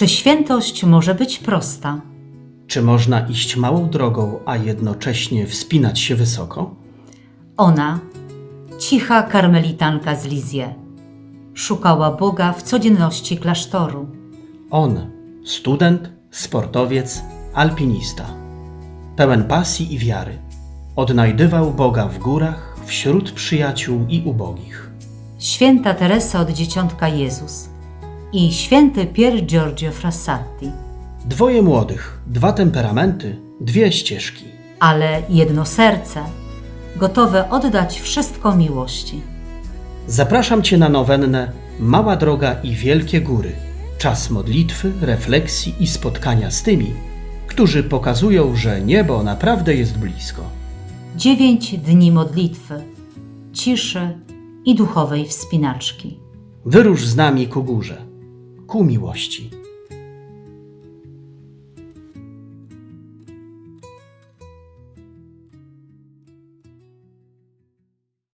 Czy świętość może być prosta? Czy można iść małą drogą, a jednocześnie wspinać się wysoko? Ona, cicha karmelitanka z Lizie, szukała Boga w codzienności klasztoru. On, student, sportowiec, alpinista, pełen pasji i wiary, odnajdywał Boga w górach, wśród przyjaciół i ubogich. Święta Teresa od Dzieciątka Jezus i święty Pier Giorgio Frassati, Dwoje młodych, dwa temperamenty, dwie ścieżki. ale jedno serce, gotowe oddać wszystko miłości. Zapraszam Cię na nowennę Mała Droga i Wielkie Góry. Czas modlitwy, refleksji i spotkania z tymi, którzy pokazują, że niebo naprawdę jest blisko. Dziewięć dni modlitwy, ciszy i duchowej wspinaczki. Wyrusz z nami ku górze, ku miłości.